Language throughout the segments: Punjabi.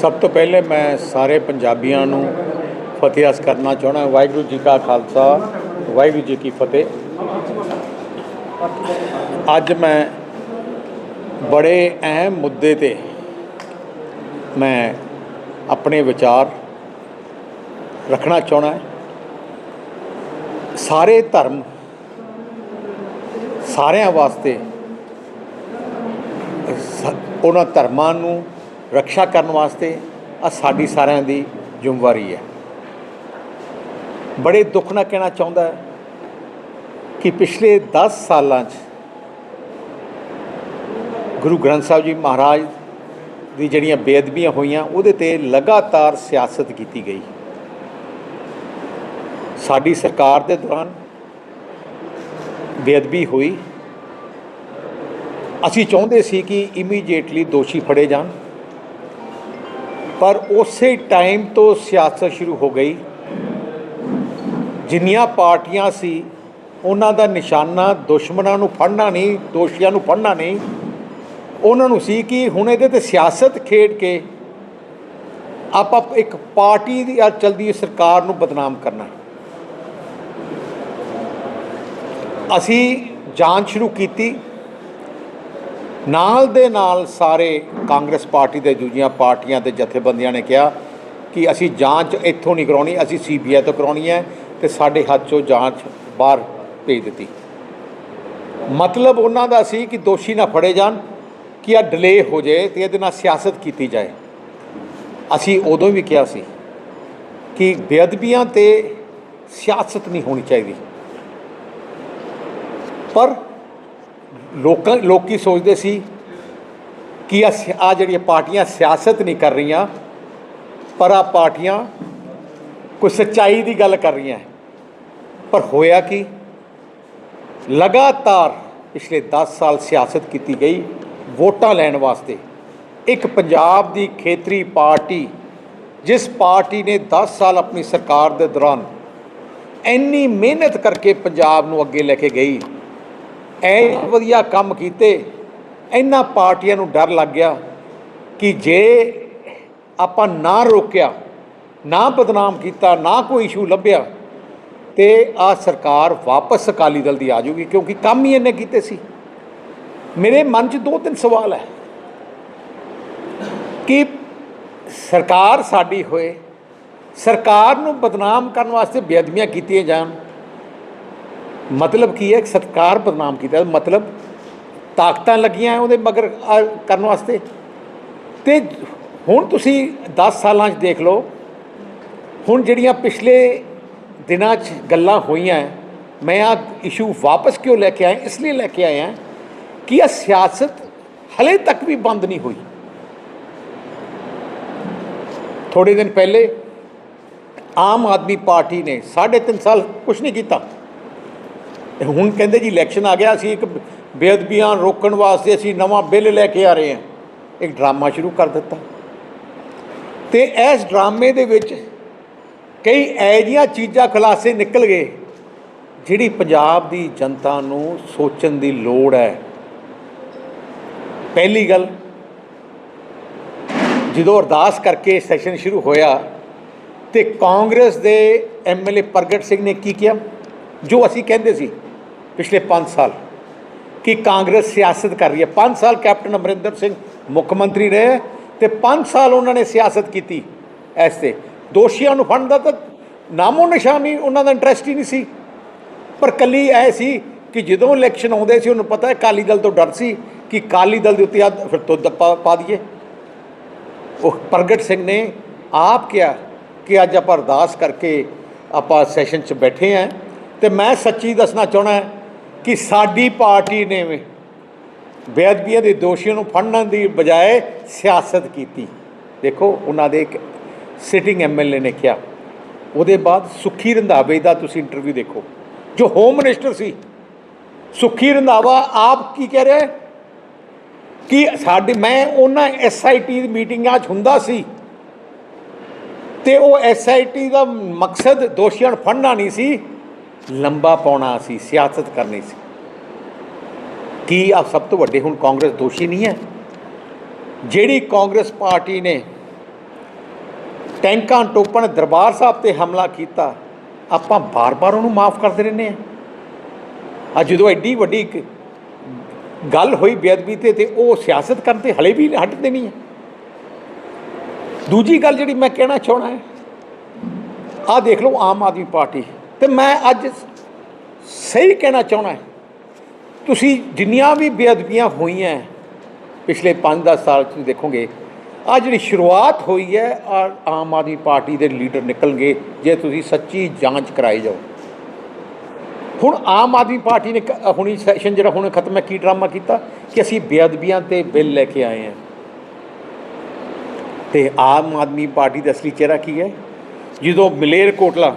ਸਭ ਤੋਂ ਪਹਿਲੇ ਮੈਂ ਸਾਰੇ ਪੰਜਾਬੀਆਂ ਨੂੰ ਫਤਿਹ ਅਸ ਕਰਨਾ ਚਾਹਣਾ ਵਾਹਿਗੁਰੂ ਜੀ ਕਾ ਖਾਲਸਾ, ਵਾਹਿਗੁਰੂ ਜੀ ਕੀ ਫਤਿਹ। ਅੱਜ ਮੈਂ ਬੜੇ ਅਹਿਮ ਮੁੱਦੇ ਤੇ ਮੈਂ ਆਪਣੇ ਵਿਚਾਰ ਰੱਖਣਾ ਚਾਹਣਾ ਸਾਰੇ ਧਰਮ ਸਾਰਿਆਂ ਵਾਸਤੇ ਉਹਨਾਂ ਧਰਮਾਂ ਨੂੰ ਰੱਖਿਆ ਕਰਨ ਵਾਸਤੇ ਆ ਸਾਡੀ ਸਾਰਿਆਂ ਦੀ ਜ਼ਿੰਮੇਵਾਰੀ ਹੈ। ਬੜੇ ਦੁੱਖ ਨਾਲ ਕਹਿਣਾ ਚਾਹੁੰਦਾ ਕਿ ਪਿਛਲੇ 10 ਸਾਲਾਂ 'ਚ ਗੁਰੂ ਗ੍ਰੰਥ ਸਾਹਿਬ ਜੀ ਮਹਾਰਾਜ ਦੀ ਜਿਹੜੀਆਂ ਬੇਅਦਬੀਆਂ ਹੋਈਆਂ, ਉਹਦੇ ਤੇ ਲਗਾਤਾਰ ਸਿਆਸਤ ਕੀਤੀ ਗਈ। ਸਾਡੀ ਸਰਕਾਰ ਦੇ ਦੌਰਾਨ ਬੇਅਦਬੀ ਹੋਈ। ਅਸੀਂ ਚਾਹੁੰਦੇ ਸੀ ਕਿ ਇਮੀਡੀਏਟਲੀ ਦੋਸ਼ੀ ਫੜੇ ਜਾਣ। ਪਰ ਉਸੇ ਟਾਈਮ ਤੋਂ ਸਿਆਸਤ ਸ਼ੁਰੂ ਹੋ ਗਈ। ਜਿੰਨੀਆਂ ਪਾਰਟੀਆਂ ਸੀ, ਉਹਨਾਂ ਦਾ ਨਿਸ਼ਾਨਾ ਦੁਸ਼ਮਣਾਂ ਨੂੰ ਫੜਨਾ ਨਹੀਂ, ਦੋਸ਼ੀਆਂ ਨੂੰ ਫੜਨਾ ਨਹੀਂ। ਉਹਨਾਂ ਨੂੰ ਸੀ ਕਿ ਹੁਣ ਇਹਦੇ ਤੇ ਸਿਆਸਤ ਖੇਡ ਕੇ ਆਪਾਂ ਇੱਕ ਪਾਰਟੀ ਦੀ ਅੱਜ ਚਲਦੀ ਸਰਕਾਰ ਨੂੰ ਬਦਨਾਮ ਕਰਨਾ। ਅਸੀਂ ਜਾਂਚ ਸ਼ੁਰੂ ਕੀਤੀ। ਨਾਲ ਦੇ ਨਾਲ ਸਾਰੇ ਕਾਂਗਰਸ ਪਾਰਟੀ ਦੇ ਦੂਜੀਆਂ ਪਾਰਟੀਆਂ ਦੇ ਜਥੇਬੰਦੀਆਂ ਨੇ ਕਿਹਾ ਕਿ ਅਸੀਂ ਜਾਂਚ ਇੱਥੋਂ ਨਹੀਂ ਕਰਾਉਣੀ, ਅਸੀਂ ਸੀਬੀਆਈ ਤੋਂ ਕਰਾਉਣੀ ਹੈ ਤੇ ਸਾਡੇ ਹੱਥ 'ਚੋਂ ਜਾਂਚ ਬਾਹਰ ਭੇਜ ਦਿੱਤੀ। ਮਤਲਬ ਉਹਨਾਂ ਦਾ ਸੀ ਕਿ ਦੋਸ਼ੀ ਨਾ ਫੜੇ ਜਾਣ, ਕਿ ਆ ਡਿਲੇ ਹੋ ਜਾਏ ਤੇ ਇਹਦੇ ਨਾਲ ਸਿਆਸਤ ਕੀਤੀ ਜਾਏ। ਅਸੀਂ ਉਦੋਂ ਵੀ ਕਿਹਾ ਸੀ ਕਿ ਬੇਅਦਬੀਆਂ ਤੇ ਸਿਆਸਤ ਨਹੀਂ ਹੋਣੀ ਚਾਹੀਦੀ। ਪਰ ਲੋਕਾਂ ਲੋਕੀ ਸੋਚਦੇ ਸੀ ਕਿ ਆ ਆ ਜਿਹੜੀਆਂ ਪਾਰਟੀਆਂ ਸਿਆਸਤ ਨਹੀਂ ਕਰ ਰਹੀਆਂ, ਪਰ ਆ ਪਾਰਟੀਆਂ ਕੋਈ ਸੱਚਾਈ ਦੀ ਗੱਲ ਕਰ ਰਹੀਆਂ ਪਰ ਹੋਇਆ ਕਿ? ਲਗਾਤਾਰ ਪਿਛਲੇ 10 ਸਾਲ ਸਿਆਸਤ ਕੀਤੀ ਗਈ ਵੋਟਾਂ ਲੈਣ ਵਾਸਤੇ। ਇੱਕ ਪੰਜਾਬ ਦੀ ਖੇਤਰੀ ਪਾਰਟੀ, ਜਿਸ ਪਾਰਟੀ ਨੇ 10 ਸਾਲ ਆਪਣੀ ਸਰਕਾਰ ਦੇ ਦੌਰਾਨ ਇੰਨੀ ਮਿਹਨਤ ਕਰਕੇ ਪੰਜਾਬ ਨੂੰ ਅੱਗੇ ਲੈ ਕੇ ਗਈ ਐ ਵਧੀਆ ਕੰਮ ਕੀਤੇ, ਇਹਨਾਂ ਪਾਰਟੀਆਂ ਨੂੰ ਡਰ ਲੱਗ ਗਿਆ ਕਿ ਜੇ ਆਪਾਂ ਨਾ ਰੋਕਿਆ, ਨਾ ਬਦਨਾਮ ਕੀਤਾ, ਨਾ ਕੋਈ ਇਸ਼ੂ ਲੱਭਿਆ, ਤੇ ਆ ਸਰਕਾਰ ਵਾਪਸ ਅਕਾਲੀ ਦਲ ਦੀ ਆ ਜਾਊਗੀ, ਕਿਉਂਕਿ ਕੰਮ ਹੀ ਇਹਨੇ ਕੀਤੇ ਸੀ। ਮੇਰੇ ਮਨ 'ਚ ਦੋ ਤਿੰਨ ਸਵਾਲ ਹੈ ਕਿ ਸਰਕਾਰ ਸਾਡੀ ਹੋਏ, ਸਰਕਾਰ ਨੂੰ ਬਦਨਾਮ ਕਰਨ ਵਾਸਤੇ ਬੇਅਦਬੀਆਂ ਕੀਤੀਆਂ ਜਾਣ ਮਤਲਬ ਕੀ ਹੈ? ਕਿ ਸਰਕਾਰ ਬਦਨਾਮ ਕੀਤਾ। ਮਤਲਬ ਤਾਕਤਾਂ ਲੱਗੀਆਂ ਉਹਦੇ ਮਗਰ ਕਰਨ ਵਾਸਤੇ। ਤੇ ਹੁਣ ਤੁਸੀਂ 10 ਸਾਲਾਂ 'ਚ ਦੇਖ ਲਓ। ਹੁਣ ਜਿਹੜੀਆਂ ਪਿਛਲੇ ਦਿਨਾਂ 'ਚ ਗੱਲਾਂ ਹੋਈਆਂ ਮੈਂ ਆ ਇਸ਼ੂ ਵਾਪਸ ਕਿਉਂ ਲੈ ਕੇ ਆਇਆ? ਇਸ ਲਈ ਲੈ ਕੇ ਆਇਆ ਕਿ ਇਹ ਸਿਆਸਤ ਹਲੇ ਤੱਕ ਵੀ ਬੰਦ ਨਹੀਂ ਹੋਈ। ਥੋੜੇ ਦਿਨ ਪਹਿਲੇ ਆਮ ਆਦਮੀ ਪਾਰਟੀ ਨੇ 3.5 ਸਾਲ ਕੁਝ ਨਹੀਂ ਕੀਤਾ। ਹੁਣ ਕਹਿੰਦੇ ਜੀ ਇਲੈਕਸ਼ਨ ਆ ਗਿਆ, ਅਸੀਂ ਇੱਕ ਬੇਅਦਬੀਆਂ ਰੋਕਣ ਵਾਸਤੇ ਅਸੀਂ ਨਵਾਂ ਬਿੱਲ ਲੈ ਕੇ ਆ ਰਹੇ ਹਾਂ। ਇੱਕ ਡਰਾਮਾ ਸ਼ੁਰੂ ਕਰ ਦਿੱਤਾ। ਤੇ ਇਸ ਡਰਾਮੇ ਦੇ ਵਿੱਚ ਕਈ ਐਜੀਆਂ ਚੀਜ਼ਾਂ ਖੁਲਾਸੇ ਨਿਕਲ ਗਏ, ਜਿਹੜੀ ਪੰਜਾਬ ਦੀ ਜਨਤਾ ਨੂੰ ਸੋਚਣ ਦੀ ਲੋੜ ਹੈ। ਪਹਿਲੀ ਗੱਲ, ਜਦੋਂ ਅਰਦਾਸ ਕਰਕੇ ਸੈਸ਼ਨ ਸ਼ੁਰੂ ਹੋਇਆ, ਤੇ ਕਾਂਗਰਸ ਦੇ ਐਮਐਲਏ ਪ੍ਰਗਟ ਸਿੰਘ ਨੇ ਕੀ ਕਿਹਾ? ਜੋ ਅਸੀਂ ਕਹਿੰਦੇ ਸੀ ਪਿਛਲੇ 5 ਸਾਲ ਕਿ ਕਾਂਗਰਸ ਸਿਆਸਤ ਕਰ ਰਹੀ ਹੈ? 5 ਸਾਲ ਕੈਪਟਨ ਅਮਰਿੰਦਰ ਸਿੰਘ ਮੁੱਖ ਮੰਤਰੀ ਰਹੇ ਤੇ 5 ਸਾਲ ਉਹਨਾਂ ਨੇ ਸਿਆਸਤ ਕੀਤੀ ਐਸ ਤੇ। ਦੋਸ਼ੀਆਂ ਨੂੰ ਫੜਨ ਦਾ ਤਾਂ ਨਾਮੋ ਨਿਸ਼ਾਨੀ ਉਹਨਾਂ ਦਾ ਇੰਟਰਸਟ ਹੀ ਨਹੀਂ ਸੀ। ਪਰ ਕੱਲੀ ਐ ਸੀ ਕਿ ਜਦੋਂ ਇਲੈਕਸ਼ਨ ਆਉਂਦੇ ਸੀ, ਉਹਨੂੰ ਪਤਾ ਹੈ ਕਾਲੀ ਦਲ ਤੋਂ ਡਰ ਸੀ ਕਿ ਕਾਲੀ ਦਲ ਦੇ ਉੱਤੇ ਆ ਫਿਰ ਤੁੱਦ ਪਾ ਪਾ ਦਈਏ। ਉਹ ਪ੍ਰਗਟ ਸਿੰਘ ਨੇ ਆਪ ਕਿਹਾ ਕਿ ਅੱਜ ਆਪਾਂ ਅਰਦਾਸ ਕਰਕੇ ਆਪਾਂ ਸੈਸ਼ਨ 'ਚ ਬੈਠੇ ਆਂ ਤੇ ਮੈਂ ਸੱਚੀ ਦੱਸਣਾ ਚਾਹਣਾ ਕਿ ਸਾਡੀ ਪਾਰਟੀ ਨੇ ਬੇਅਦਬੀਆਂ ਦੇ ਦੋਸ਼ੀਆਂ ਨੂੰ ਫੜਨ ਦੀ ਬਜਾਏ ਸਿਆਸਤ ਕੀਤੀ। ਦੇਖੋ, ਉਹਨਾਂ ਦੇ ਇੱਕ ਸਿਟਿੰਗ ਐਮਐਲਏ ਨੇ ਕਿਹਾ, ਉਹਦੇ ਬਾਅਦ ਸੁਖੀ ਰੰਧਾਵੇ ਦਾ ਤੁਸੀਂ ਇੰਟਰਵਿਊ ਦੇਖੋ, ਜੋ ਹੋਮ ਮਿਨਿਸਟਰ ਸੀ, ਸੁਖੀ ਰੰਧਾਵਾ ਆਪ ਕੀ ਕਹਿ ਰਿਹਾ ਹੈ? ਕਿ ਸਾਡੇ, ਮੈਂ ਉਹਨਾਂ ਐਸਆਈਟੀ ਦੀ ਮੀਟਿੰਗਾਂ 'ਚ ਹੁੰਦਾ ਸੀ, ਤੇ ਉਹ ਐਸਆਈਟੀ ਦਾ ਮਕਸਦ ਦੋਸ਼ੀਆਂ ਨੂੰ ਫੜਨਾ ਨਹੀਂ ਸੀ ਲੰਬਾ ਪਾਉਣਾ ਸੀ, ਸਿਆਸਤ ਕਰਨੀ ਸੀ। ਕੀ ਆ ਸਭ ਤੋਂ ਵੱਡੇ ਹੁਣ ਕਾਂਗਰਸ ਦੋਸ਼ੀ ਨਹੀਂ ਹੈ? ਜਿਹੜੀ ਕਾਂਗਰਸ ਪਾਰਟੀ ਨੇ ਟੈਂਕਾਂ ਟੋਪਣ ਦਰਬਾਰ ਸਾਹਿਬ ਤੇ ਹਮਲਾ ਕੀਤਾ, ਆਪਾਂ ਬਾਰ-ਬਾਰ ਉਹਨੂੰ ਮਾਫ ਕਰਦੇ ਰਹਿੰਦੇ ਆ ਆ ਜਦੋਂ ਐਡੀ ਵੱਡੀ ਗੱਲ ਹੋਈ ਬੇਅਦਬੀ ਤੇ ਤੇ ਉਹ ਸਿਆਸਤ ਕਰਨ ਤੇ ਹਲੇ ਵੀ ਹਟਦੇ ਨਹੀਂ ਹੈ। ਦੂਜੀ ਗੱਲ ਜਿਹੜੀ ਮੈਂ ਕਹਿਣਾ ਚਾਹਣਾ ਹੈ ਆ ਦੇਖ ਲਓ ਆਮ ਆਦਮੀ ਪਾਰਟੀ। ਤੇ ਮੈਂ ਅੱਜ ਸਹੀ ਕਹਿਣਾ ਚਾਹਣਾ ਤੁਸੀਂ ਜਿੰਨੀਆਂ ਵੀ ਬੇਅਦਬੀਆਂ ਹੋਈਆਂ ਪਿਛਲੇ 5-10 ਸਾਲ ਤੁਸੀਂ ਦੇਖੋਗੇ ਆ ਜਿਹੜੀ ਸ਼ੁਰੂਆਤ ਹੋਈ ਹੈ ਆ ਆਮ ਆਦਮੀ ਪਾਰਟੀ ਦੇ ਲੀਡਰ ਨਿਕਲਣਗੇ ਜੇ ਤੁਸੀਂ ਸੱਚੀ ਜਾਂਚ ਕਰਾਈ ਜਾਓ। ਹੁਣ ਆਮ ਆਦਮੀ ਪਾਰਟੀ ਨੇ ਕ- ਹੁਣੀ ਸੈਸ਼ਨ ਜਿਹੜਾ ਹੁਣ ਖਤਮ ਹੈ, ਕੀ ਡਰਾਮਾ ਕੀਤਾ? ਕਿ ਅਸੀਂ ਬੇਅਦਬੀਆਂ ਤੇ ਬਿੱਲ ਲੈ ਕੇ ਆਏ ਹਾਂ। ਤੇ ਆਮ ਆਦਮੀ ਪਾਰਟੀ ਦਾ ਅਸਲੀ ਚਿਹਰਾ ਕੀ ਹੈ? ਜਦੋਂ ਮਲੇਰ ਕੋਟਲਾ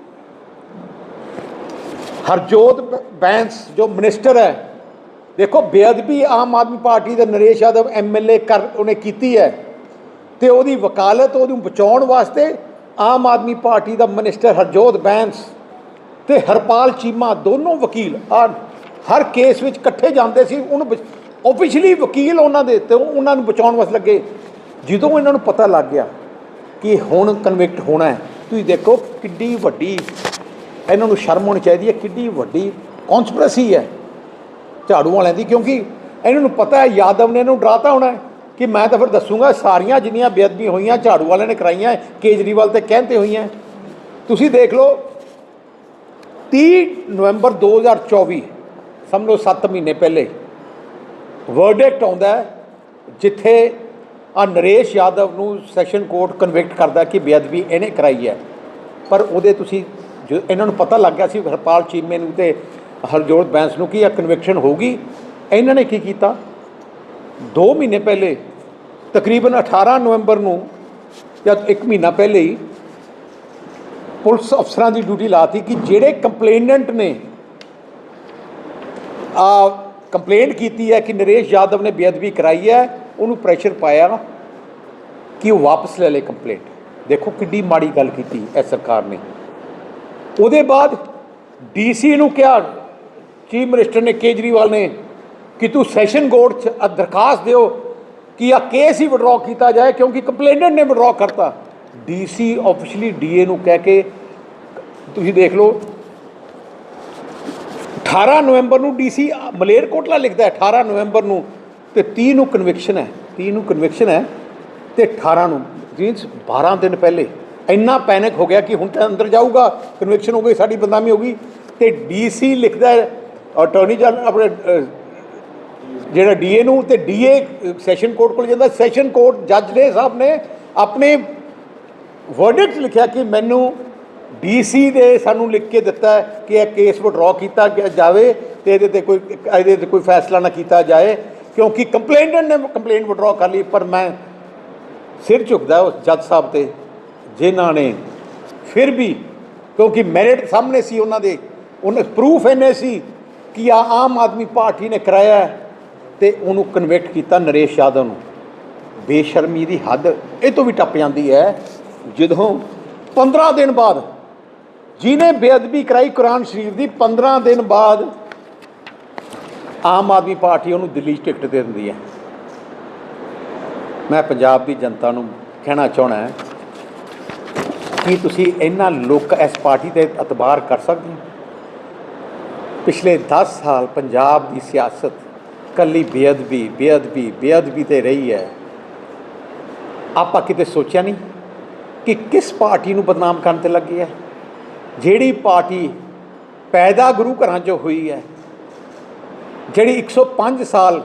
ਹਰਜੋਤ ਬ- ਬੈਂਸ ਜੋ ਮਿਨਿਸਟਰ ਹੈ, ਦੇਖੋ ਬੇਅਦਬੀ ਆਮ ਆਦਮੀ ਪਾਰਟੀ ਦੇ ਨਰੇਸ਼ ਯਾਦਵ ਐਮਐਲਏ ਕਰ, ਉਹਨੇ ਕੀਤੀ ਹੈ, ਤੇ ਉਹਦੀ ਵਕਾਲਤ ਉਹਨੂੰ ਬਚਾਉਣ ਵਾਸਤੇ ਆਮ ਆਦਮੀ ਪਾਰਟੀ ਦਾ ਮਿਨਿਸਟਰ ਹਰਜੋਤ ਬੈਂਸ ਤੇ ਹਰਪਾਲ ਚੀਮਾ ਦੋਨੋਂ ਵਕੀਲ ਆ ਹਰ ਕੇਸ ਵਿੱਚ ਇਕੱਠੇ ਜਾਂਦੇ ਸੀ, ਉਹਨੂੰ ਆਫੀਸ਼ੀਅਲੀ ਵਕੀਲ ਉਹਨਾਂ ਦੇ ਤੇ ਉਹਨਾਂ ਨੂੰ ਬਚਾਉਣ ਵਾਸਤੇ ਲੱਗੇ। ਜਦੋਂ ਇਹਨਾਂ ਨੂੰ ਪਤਾ ਲੱਗ ਗਿਆ ਕਿ ਹੁਣ ਕਨਵਿਕਟ ਹੋਣਾ ਹੈ, ਤੁਸੀਂ ਦੇਖੋ ਕਿੱਡੀ ਵੱਡੀ ਇਹਨਾਂ ਨੂੰ ਸ਼ਰਮ ਹੋਣੀ ਚਾਹੀਦੀ ਹੈ, ਕਿੱਡੀ ਵੱਡੀ ਕਨਸਪੀਰੇਸੀ ਹੈ ਝਾੜੂ ਵਾਲਿਆਂ ਦੀ, ਕਿਉਂਕਿ ਇਹਨਾਂ ਨੂੰ ਪਤਾ ਹੈ, ਯਾਦਵ ਨੇ ਇਹਨੂੰ ਡਰਾਤਾ ਹੋਣਾ ਕਿ ਮੈਂ ਤਾਂ ਫਿਰ ਦੱਸੂਗਾ, ਸਾਰੀਆਂ ਜਿੰਨੀਆਂ ਬੇਅਦਬੀ ਹੋਈਆਂ, ਝਾੜੂ ਵਾਲਿਆਂ ਨੇ ਕਰਾਈਆਂ, ਕੇਜਰੀਵਾਲ ਤੇ ਕਹਿੰਦੇ ਹੋਈਆਂ। ਤੁਸੀਂ ਦੇਖ ਲਓ 30 ਨਵੰਬਰ 2024 ਸਮਝ ਲਓ 7 ਮਹੀਨੇ ਪਹਿਲੇ ਵਰਡਿਕਟ ਆਉਂਦਾ ਜਿੱਥੇ ਆ ਨਰੇਸ਼ ਯਾਦਵ ਨੂੰ ਸੈਸ਼ਨ ਕੋਰਟ ਕਨਵਿਕਟ ਕਰਦਾ ਕਿ ਬੇਅਦਬੀ ਇਹਨੇ ਕਰਾਈ ਹੈ। ਪਰ ਉਹਦੇ ਤੁਸੀਂ ਜਦੋਂ ਇਹਨਾਂ ਨੂੰ ਪਤਾ ਲੱਗ ਗਿਆ ਸੀ ਹਰਪਾਲ ਚੀਮੇ ਨੂੰ ਤੇ ਹਰਜੋਤ ਬੈਂਸ ਨੂੰ ਕਿ ਇਹ ਕਨਵਿਕਸ਼ਨ ਹੋਊਗੀ। ਇਹਨਾਂ ਨੇ ਕੀ ਕੀਤਾ? 2 ਮਹੀਨੇ ਪਹਿਲੇ, ਤਕਰੀਬਨ 18 ਨਵੰਬਰ ਨੂੰ ਜਾਂ ਇੱਕ ਮਹੀਨਾ ਪਹਿਲੇ ਹੀ ਪੁਲਿਸ ਅਫਸਰਾਂ ਦੀ ਡਿਊਟੀ ਲਾਤੀ ਕਿ ਜਿਹੜੇ ਕੰਪਲੇਨੈਂਟ ਨੇ, ਆ ਕੰਪਲੇਂਟ ਕੀਤੀ ਹੈ ਕਿ ਨਰੇਸ਼ ਯਾਦਵ ਨੇ ਬੇਅਦਬੀ ਕਰਾਈ ਹੈ, ਉਹਨੂੰ ਪ੍ਰੈਸ਼ਰ ਪਾਇਆ ਕਿ ਉਹ ਵਾਪਸ ਲੈ ਲੇ ਕੰਪਲੇਂਟ। ਦੇਖੋ ਕਿੱਡੀ ਮਾੜੀ ਗੱਲ ਕੀਤੀ ਇਹ ਸਰਕਾਰ ਨੇ। ਉਹਦੇ ਬਾਅਦ ਡੀਸੀ ਨੂੰ ਕਿਹਾ, ਚੀਫ ਮਿਨਿਸਟਰ ਨੇ ਕੇਜਰੀਵਾਲ ਨੇ ਕਿ ਤੂੰ ਸੈਸ਼ਨ ਕੋਰਟ 'ਚ ਅ ਦਰਖਾਸਤ ਦਿਓ ਕਿ ਆ ਕੇਸ ਹੀ ਵਿਡਰਾਅ ਕੀਤਾ ਜਾਏ ਕਿਉਂਕਿ ਕੰਪਲੇਨੈਂਟ ਨੇ ਵਿਡਰਾਅ ਕਰਤਾ। ਡੀਸੀ ਆਫੀਸ਼ੀਅਲੀ ਡੀਏ ਨੂੰ ਕਹਿ ਕੇ, ਤੁਸੀਂ ਦੇਖ ਲਓ 18 ਨਵੰਬਰ ਨੂੰ ਡੀਸੀ ਮਲੇਰਕੋਟਲਾ ਲਿਖਦਾ ਹੈ 18 ਨਵੰਬਰ ਨੂੰ ਤੇ 30 ਨੂੰ ਕਨਵਿਕਸ਼ਨ ਹੈ 30 ਨੂੰ ਕਨਵਿਕਸ਼ਨ ਹੈ ਤੇ 18 ਨੂੰ ਜੀਨਸ 12 ਦਿਨ ਪਹਿਲੇ। ਇੰਨਾ ਪੈਨਿਕ ਹੋ ਗਿਆ ਕਿ ਹੁਣ ਤਾਂ ਅੰਦਰ ਜਾਊਗਾ ਕਨਵੈਕਸ਼ਨ ਹੋ ਗਈ ਸਾਡੀ ਬਦਨਾਮੀ ਹੋ ਗਈ। ਤੇ ਡੀਸੀ ਲਿਖਦਾ ਹੈ ਅਟਾਰਨੀ ਜਨਰਲ ਆਪਣੇ ਅਹ, ਜਿਹੜਾ ਡੀਏ ਨੂੰ ਤੇ ਡੀਏ ਸੈਸ਼ਨ ਕੋਰਟ ਕੋਲ ਜਾਂਦਾ। ਸੈਸ਼ਨ ਕੋਰਟ ਜੱਜ ਨੇ ਸਾਹਿਬ ਨੇ ਆਪਣੇ ਵਰਡਿਕਟ ਲਿਖਿਆ ਕਿ ਮੈਨੂੰ ਡੀਸੀ ਦੇ ਸਾਨੂੰ ਲਿਖ ਕੇ ਦਿੱਤਾ ਕਿ ਇਹ ਕੇਸ ਵਿਡਰਾਅ ਕੀਤਾ ਗਿਆ ਜਾਵੇ ਤੇ ਇਹਦੇ ਤੇ ਕੋਈ ਇਹਦੇ ਤੇ ਕੋਈ ਫੈਸਲਾ ਨਾ ਕੀਤਾ ਜਾਏ ਕਿਉਂਕਿ ਕੰਪਲੇਨੈਂਟ ਨੇ ਕੰਪਲੇਂਟ ਵਿਡਰਾਅ ਕਰ ਲਈ ਪਰ ਮੈਂ ਸਿਰ ਝੁਕਦਾ ਉਸ ਜੱਜ ਸਾਹਿਬ ਤੇ। ਜਿਨ੍ਹਾਂ ਨੇ ਫਿਰ ਵੀ, ਕਿਉਂਕਿ ਮੈਰਿਟ ਸਾਹਮਣੇ ਸੀ ਉਹਨਾਂ ਦੇ, ਉਹਨਾਂ ਪ੍ਰੂਫ ਇਹਨੇ ਸੀ ਕਿ ਆ ਆਮ ਆਦਮੀ ਪਾਰਟੀ ਨੇ ਕਰਾਇਆ ਹੈ ਤੇ ਉਹਨੂੰ ਕਨਵਿਕਟ ਕੀਤਾ ਨਰੇਸ਼ ਯਾਦਵ ਨੂੰ। ਬੇਸ਼ਰਮੀ ਦੀ ਹੱਦ, ਇਹ ਤੋਂ ਵੀ ਟੱਪ ਜਾਂਦੀ ਹੈ, ਜਦੋਂ 15 ਦਿਨ ਬਾਅਦ ਜਿਹਨੇ ਬੇਅਦਬੀ ਕਰਾਈ ਕੁਰਾਨ ਸ਼ਰੀਫ ਦੀ 15 ਦਿਨ ਬਾਅਦ ਆਮ ਆਦਮੀ ਪਾਰਟੀ ਉਹਨੂੰ ਦਿੱਲੀ 'ਚ ਟਿਕਟ ਦੇ ਦਿੰਦੀ ਹੈ। ਮੈਂ ਪੰਜਾਬ ਦੀ ਜਨਤਾ ਨੂੰ ਕਹਿਣਾ ਚਾਹਣਾ ਹੈ ਕੀ ਤੁਸੀਂ ਇਹਨਾਂ ਲੋਕ ਇਸ ਪਾਰਟੀ ਤੇ ਇਤਬਾਰ ਕਰ ਸਕਦੇ ਹੋ? ਪਿਛਲੇ 10 ਸਾਲ ਪੰਜਾਬ ਦੀ ਸਿਆਸਤ ਕੱਲੀ ਬੇਅਦਬੀ ਬੇਅਦਬੀ ਬੇਅਦਬੀ ਤੇ ਰਹੀ ਹੈ। ਆਪਾਂ ਕਿਤੇ ਸੋਚਿਆ ਨਹੀਂ ਕਿ ਕਿਸ ਪਾਰਟੀ ਨੂੰ ਬਦਨਾਮ ਕਰਨ ਤੇ ਲੱਗੀ ਹੈ? ਜਿਹੜੀ ਪਾਰਟੀ ਪੈਦਾ ਗੁਰੂ ਘਰਾਂ 'ਚੋਂ ਹੋਈ ਹੈ, ਜਿਹੜੀ 105 ਸਾਲ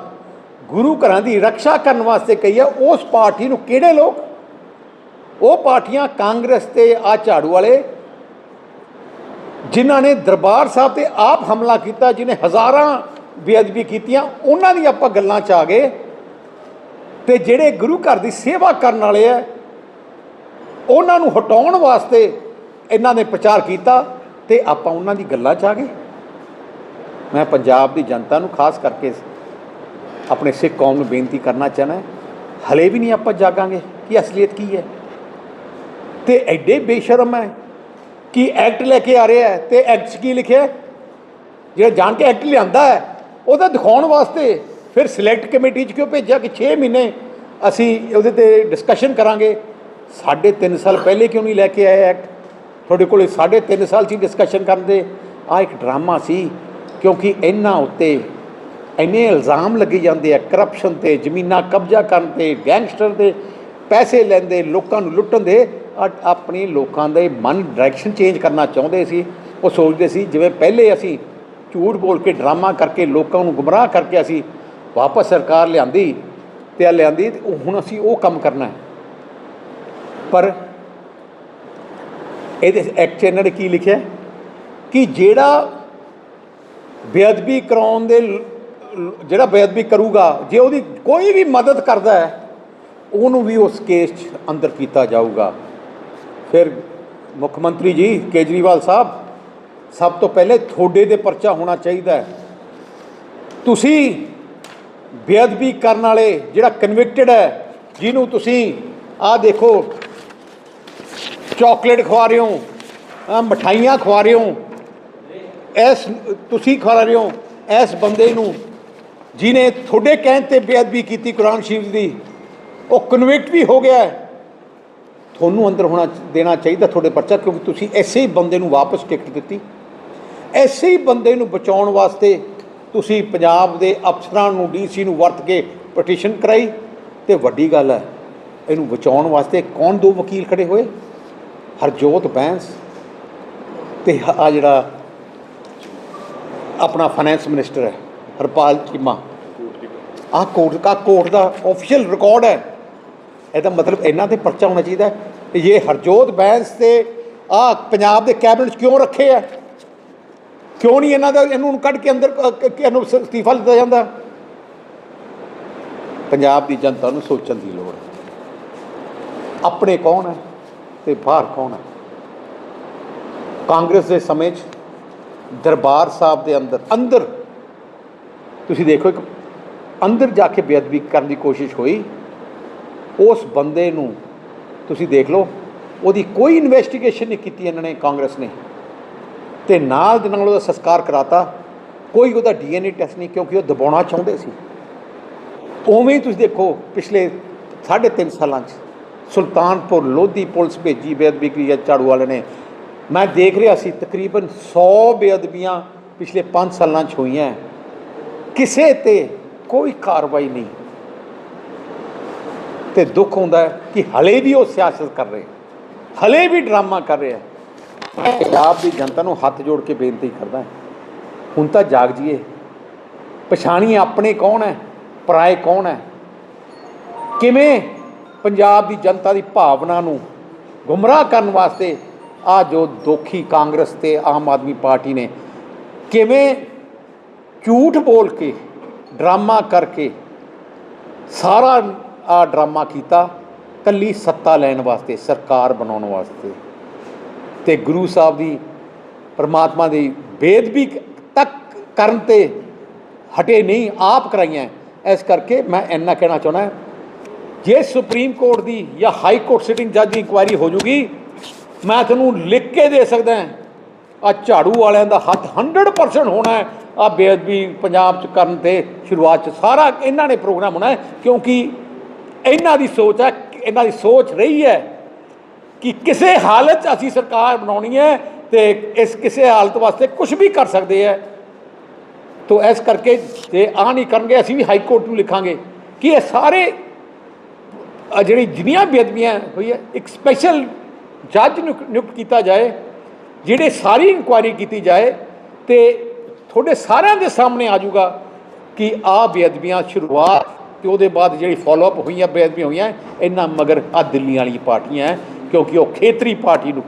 ਗੁਰੂ ਘਰਾਂ ਦੀ ਰੱਖਿਆ ਕਰਨ ਵਾਸਤੇ ਕਹੀ ਹੈ, ਉਸ ਪਾਰਟੀ ਨੂੰ ਕਿਹੜੇ ਲੋਕ ਉਹ ਪਾਰਟੀਆਂ ਕਾਂਗਰਸ ਤੇ ਆ ਝਾੜੂ ਵਾਲੇ, ਜਿਨ੍ਹਾਂ ਨੇ ਦਰਬਾਰ ਸਾਹਿਬ ਤੇ ਆਪ ਹਮਲਾ ਕੀਤਾ, ਜਿਨੇ ਹਜ਼ਾਰਾਂ ਬੇਅਦਬੀ ਕੀਤੀਆਂ, ਉਹਨਾਂ ਦੀ ਆਪਾਂ ਗੱਲਾਂ ਚ ਆ ਗਏ। ਤੇ ਜਿਹੜੇ ਗੁਰੂ ਘਰ ਦੀ ਸੇਵਾ ਕਰਨ ਵਾਲੇ ਆ ਉਹਨਾਂ ਨੂੰ ਹਟਾਉਣ ਵਾਸਤੇ ਇਹਨਾਂ ਨੇ ਪ੍ਰਚਾਰ ਕੀਤਾ ਤੇ ਆਪਾਂ ਉਹਨਾਂ ਦੀ ਗੱਲਾਂ 'ਚ ਆ ਗਏ। ਮੈਂ ਪੰਜਾਬ ਦੀ ਜਨਤਾ ਨੂੰ ਖਾਸ ਕਰਕੇ ਆਪਣੇ ਸਿੱਖ ਕੌਮ ਨੂੰ ਬੇਨਤੀ ਕਰਨਾ ਚਾਹਨਾ ਹਲੇ ਵੀ ਨਹੀਂ ਆਪਾਂ ਜਾਗਾਂਗੇ, ਕਿ ਅਸਲੀਅਤ ਕੀ ਹੈ ਤੇ ਐਡੇ ਬੇਸ਼ਰਮ ਹੈ ਕਿ ਐਕਟ ਲੈ ਕੇ ਆ ਰਿਹਾ ਹੈ ਤੇ ਐਕਟ 'ਚ ਕੀ ਲਿਖਿਆ ਜਿਹੜਾ ਜਾਣ ਕੇ ਐਕਟ ਲਿਆਂਦਾ ਹੈ, ਉਹਦਾ ਦਿਖਾਉਣ ਵਾਸਤੇ ਫਿਰ ਸਿਲੈਕਟ ਕਮੇਟੀ 'ਚ ਕਿਉਂ ਭੇਜਿਆ ਕਿ 6 ਮਹੀਨੇ ਅਸੀਂ ਉਹਦੇ ਤੇ ਡਿਸਕਸ਼ਨ ਕਰਾਂਗੇ? ਸਾਢੇ ਤਿੰਨ ਸਾਲ ਪਹਿਲੇ ਕਿਉਂ ਨਹੀਂ ਲੈ ਕੇ ਆਏ ਐਕਟ? ਤੁਹਾਡੇ ਕੋਲੇ ਸਾਢੇ ਤਿੰਨ ਸਾਲ 'ਚ ਡਿਸਕਸ਼ਨ ਕਰਦੇ ਆ ਇੱਕ ਡਰਾਮਾ ਸੀ, ਕਿਉਂਕਿ ਇਹਨਾਂ ਉੱਤੇ ਇੰਨੇ ਇਲਜ਼ਾਮ ਲੱਗੇ ਜਾਂਦੇ ਆ ਕਰਪਸ਼ਨ ਤੇ, ਜ਼ਮੀਨਾਂ ਕਬਜ਼ਾ ਕਰਨ ਤੇ ਗੈਂਗਸਟਰ ਦੇ ਪੈਸੇ ਲੈਂਦੇ, ਲੋਕਾਂ ਨੂੰ ਲੁੱਟਣ ਦੇ। ਆਪਣੀ ਲੋਕਾਂ ਦੇ ਮਨ ਡਾਇਰੈਕਸ਼ਨ ਚੇਂਜ ਕਰਨਾ ਚਾਹੁੰਦੇ ਸੀ। ਉਹ ਸੋਚਦੇ ਸੀ, ਜਿਵੇਂ ਪਹਿਲੇ ਅਸੀਂ ਝੂਠ ਬੋਲ ਕੇ ਡਰਾਮਾ ਕਰਕੇ ਲੋਕਾਂ ਨੂੰ ਗੁੰਮਰਾਹ ਕਰਕੇ ਅਸੀਂ ਵਾਪਸ ਸਰਕਾਰ ਲਿਆਂਦੀ ਤੇ ਆ ਲਿਆਂਦੀ ਤੇ ਹੁਣ ਅਸੀਂ ਉਹ ਕੰਮ ਕਰਨਾ ਹੈ। ਪਰ ਇਹਦੇ ਐਕਟ 'ਚ ਇਹਨਾਂ ਨੇ ਕੀ ਲਿਖਿਆ ਕਿ ਜਿਹੜਾ ਬੇਅਦਬੀ ਕਰਾਉਣ ਦੇ ਜਿਹੜਾ ਬੇਅਦਬੀ ਕਰੂਗਾ, ਜੇ ਉਹਦੀ ਕੋਈ ਵੀ ਮਦਦ ਕਰਦਾ ਹੈ, ਉਹਨੂੰ ਵੀ ਉਸ ਕੇਸ 'ਚ ਅੰਦਰ ਕੀਤਾ ਜਾਊਗਾ। ਫਿਰ ਮੁੱਖ ਮੰਤਰੀ ਜੀ, ਕੇਜਰੀਵਾਲ ਸਾਹਿਬ, ਸਭ ਤੋਂ ਪਹਿਲੇ ਤੁਹਾਡੇ ਦੇ ਪਰਚਾ ਹੋਣਾ ਚਾਹੀਦਾ ਤੁਸੀਂ ਬੇਅਦਬੀ ਕਰਨ ਵਾਲੇ ਜਿਹੜਾ ਕਨਵਿਕਟਡ ਹੈ, ਜਿਹਨੂੰ ਤੁਸੀਂ ਆਹ ਦੇਖੋ ਚਾਕਲੇਟ ਖਵਾ ਰਹੇ ਹੋ, ਆਹ ਮਠਾਈਆਂ ਖਵਾ ਰਹੇ ਹੋ, ਇਸ ਤੁਸੀਂ ਖਵਾ ਰਹੇ ਹੋ, ਇਸ ਬੰਦੇ ਨੂੰ ਜਿਨੇ ਤੁਹਾਡੇ ਕਹਿਣ ਤੇ ਬੇਅਦਬੀ ਕੀਤੀ ਕੁਰਾਨ ਸ਼ਰੀਫ ਦੀ, ਉਹ ਕਨਵਿਕਟ ਵੀ ਹੋ ਗਿਆ ਹੈ। ਤੁਹਾਨੂੰ ਅੰਦਰ ਹੋਣਾ ਦੇਣਾ ਚਾਹੀਦਾ ਤੁਹਾਡੇ ਪਰਚਾ ਕਿਉਂਕਿ ਤੁਸੀਂ ਐਸੇ ਹੀ ਬੰਦੇ ਨੂੰ ਵਾਪਸ ਟਿਕਟ ਦਿੱਤੀ। ਐਸੇ ਹੀ ਬੰਦੇ ਨੂੰ ਬਚਾਉਣ ਵਾਸਤੇ ਤੁਸੀਂ ਪੰਜਾਬ ਦੇ ਅਫਸਰਾਂ ਨੂੰ ਡੀਸੀ ਨੂੰ ਵਰਤ ਕੇ ਪਟੀਸ਼ਨ ਕਰਾਈ। ਤੇ ਵੱਡੀ ਗੱਲ ਹੈ ਇਹਨੂੰ ਬਚਾਉਣ ਵਾਸਤੇ ਕੌਣ ਦੋ ਵਕੀਲ ਖੜੇ ਹੋਏ? ਹਰਜੋਤ ਬੈਂਸ ਤੇ ਆ ਜਿਹੜਾ ਆਪਣਾ ਫਾਈਨੈਂਸ ਮਿਨਿਸਟਰ ਹੈ ਹਰਪਾਲ ਚੀਮਾ। ਆਹ ਕੋਰਟ ਦਾ ਕੋਰਟ ਦਾ ਆਫੀਸ਼ੀਅਲ ਰਿਕਾਰਡ ਹੈ। ਇਹਦਾ ਮਤਲਬ ਇਹਨਾਂ ਤੇ ਪਰਚਾ ਹੋਣਾ ਚਾਹੀਦਾ ਹੈ। ਕਿ ਇਹ ਹਰਜੋਤ ਬੈਂਸ ਤੇ ਆ ਪੰਜਾਬ ਦੇ ਕੈਬਨਿਟ 'ਚ ਕਿਉਂ ਰੱਖੇ ਆ? ਕਿਉਂ ਨਹੀਂ ਇਹਨਾਂ ਦਾ ਇਹਨੂੰ ਕੱਢ ਕੇ ਅੰਦਰ ਇਹਨੂੰ ਅਸਤੀਫਾ ਦਿੱਤਾ ਜਾਂਦਾ? ਪੰਜਾਬ ਦੀ ਜਨਤਾ ਨੂੰ ਸੋਚਣ ਦੀ ਲੋੜ ਹੈ। ਆਪਣੇ ਕੌਣ ਹੈ ਤੇ ਬਾਹਰ ਕੌਣ ਹੈ? ਕਾਂਗਰਸ ਦੇ ਸਮੇਂ 'ਚ ਦਰਬਾਰ ਸਾਹਿਬ ਦੇ ਅੰਦਰ ਅੰਦਰ, ਤੁਸੀਂ ਦੇਖੋ ਇੱਕ ਅੰਦਰ ਜਾ ਕੇ ਬੇਅਦਬੀ ਕਰਨ ਦੀ ਕੋਸ਼ਿਸ਼ ਹੋਈ। ਉਸ ਬੰਦੇ ਨੂੰ ਤੁਸੀਂ ਦੇਖ ਲਓ, ਉਹਦੀ ਕੋਈ ਇਨਵੈਸਟੀਗੇਸ਼ਨ ਨਹੀਂ ਕੀਤੀ ਇਹਨਾਂ ਨੇ, ਕਾਂਗਰਸ ਨੇ। ਤੇ ਨਾਲ ਦੇ ਨਾਲ ਉਹਦਾ ਸੰਸਕਾਰ ਕਰਾਤਾ, ਕੋਈ ਉਹਦਾ ਡੀਐਨਏ ਟੈਸਟ ਨਹੀਂ, ਕਿਉਂਕਿ ਉਹ ਦਬਾਉਣਾ ਚਾਹੁੰਦੇ ਸੀ। ਉਵੇਂ ਹੀ ਤੁਸੀਂ ਦੇਖੋ, ਪਿਛਲੇ 3.5 ਸਾਲਾਂ 'ਚ ਸੁਲਤਾਨਪੁਰ ਲੋਧੀ ਪੁਲਿਸ ਭੇਜੀ ਬੇਅਦਬੀ ਕੀ ਹੈ ਝਾੜੂ ਵਾਲੇ ਨੇ। ਮੈਂ ਦੇਖ ਰਿਹਾ ਸੀ, ਤਕਰੀਬਨ 100 ਬੇਅਦਬੀਆਂ ਪਿਛਲੇ 5 ਸਾਲਾਂ 'ਚ ਹੋਈਆਂ। ਕਿਸੇ ਤੇ ਕੋਈ ਕਾਰਵਾਈ ਨਹੀਂ। ਤੇ ਦੁੱਖ ਹੁੰਦਾ ਕਿ ਹਲੇ ਵੀ ਉਹ ਸਿਆਸਤ ਕਰ ਰਹੇ ਹਲੇ ਵੀ ਡਰਾਮਾ ਕਰ ਰਿਹਾ ਪੰਜਾਬ ਦੀ ਜਨਤਾ ਨੂੰ ਹੱਥ ਜੋੜ ਕੇ ਬੇਨਤੀ ਕਰਦਾ ਹੁਣ ਤਾਂ ਜਾਗ ਜੀਏ ਪਛਾਣੀਏ ਆਪਣੇ ਕੌਣ ਹੈ? ਪਰਾਏ ਕੌਣ ਹੈ? ਕਿਵੇਂ ਪੰਜਾਬ ਦੀ ਜਨਤਾ ਦੀ ਭਾਵਨਾ ਨੂੰ ਗੁੰਮਰਾਹ ਕਰਨ ਵਾਸਤੇ ਆ ਜੋ ਦੋਖੀ ਕਾਂਗਰਸ ਤੇ ਆਮ ਆਦਮੀ ਪਾਰਟੀ ਨੇ ਕਿਵੇਂ ਝੂਠ ਬੋਲ ਕੇ, ਡਰਾਮਾ ਕਰਕੇ ਸਾਰਾ ਆ ਡਰਾਮਾ ਕੀਤਾ, ਕੱਲੀ ਸੱਤਾ ਲੈਣ ਵਾਸਤੇ, ਸਰਕਾਰ ਬਣਾਉਣ ਵਾਸਤੇ। ਤੇ ਗੁਰੂ ਸਾਹਿਬ ਦੀ ਪਰਮਾਤਮਾ ਦੀ ਬੇਦਬੀ ਤੱਕ ਕਰਨ ਤੇ ਹਟੇ ਨਹੀਂ, ਆਪ ਕਰਾਈਆਂ। ਇਸ ਕਰਕੇ ਮੈਂ ਇੰਨਾ ਕਹਿਣਾ ਚਾਹੁੰਦਾ ਜੇ ਸੁਪਰੀਮ ਕੋਰਟ ਦੀ ਜਾਂ ਹਾਈ ਕੋਰਟ ਸਿਟਿੰਗ ਜੱਜ ਦੀ ਇਨਕੁਆਇਰੀ ਹੋ ਜੂਗੀ, ਮੈਂ ਤੁਹਾਨੂੰ ਲਿਖ ਕੇ ਦੇ ਸਕਦਾ ਆ ਝਾੜੂ ਵਾਲਿਆਂ ਦਾ ਹੱਥ 100% ਹੋਣਾ ਹੈ, ਆ ਬੇਅਦਬੀ ਪੰਜਾਬ ਚ ਕਰਨ ਤੇ ਸ਼ੁਰੂਆਤ ਚ ਸਾਰਾ ਇਹਨਾਂ ਨੇ ਪ੍ਰੋਗਰਾਮ ਹੋਣਾ ਹੈ, ਕਿਉਂਕਿ ਇਹਨਾਂ ਦੀ ਸੋਚ ਹੈ, ਇਹਨਾਂ ਦੀ ਸੋਚ ਰਹੀ ਹੈ ਕਿ ਕਿਸੇ ਹਾਲਤ 'ਚ ਅਸੀਂ ਸਰਕਾਰ ਬਣਾਉਣੀ ਹੈ ਤੇ ਇਸ ਕਿਸੇ ਹਾਲਤ ਵਾਸਤੇ ਕੁਝ ਵੀ ਕਰ ਸਕਦੇ ਹੈ। ਤੋ ਇਸ ਕਰਕੇ ਜੇ ਆ ਨਹੀਂ ਕਰਨਗੇ, ਅਸੀਂ ਵੀ ਹਾਈ ਕੋਰਟ ਨੂੰ ਲਿਖਾਂਗੇ ਕਿ ਇਹ ਸਾਰੇ ਜਿਹੜੀ ਜਿੰਨੀਆਂ ਬੇਅਦਬੀਆਂ ਹੋਈ ਹੈ, ਇੱਕ ਸਪੈਸ਼ਲ ਜੱਜ ਨੂੰ ਨਿਯੁਕਤ ਕੀਤਾ ਜਾਏ, ਜਿਹੜੇ ਸਾਰੀ ਇਨਕੁਆਇਰੀ ਕੀਤੀ ਜਾਏ ਤੇ ਤੁਹਾਡੇ ਸਾਰਿਆਂ ਦੇ ਸਾਹਮਣੇ ਆ ਜਾਊਗਾ ਕਿ ਆ ਬੇਅਦਬੀਆਂ ਸ਼ੁਰੂਆਤ ਤੇ ਉਹਦੇ ਬਾਅਦ ਜਿਹੜੀ ਫਾਲੋਅਪ ਹੋਈਆਂ ਬੇਅਦਬੀਆਂ ਹੋਈਆਂ ਇਹਨਾਂ ਮਗਰ ਆ ਦਿੱਲੀ ਵਾਲੀ ਪਾਰਟੀਆਂ ਹੈ, ਕਿਉਂਕਿ ਉਹ ਖੇਤਰੀ ਪਾਰਟੀ ਨੂੰ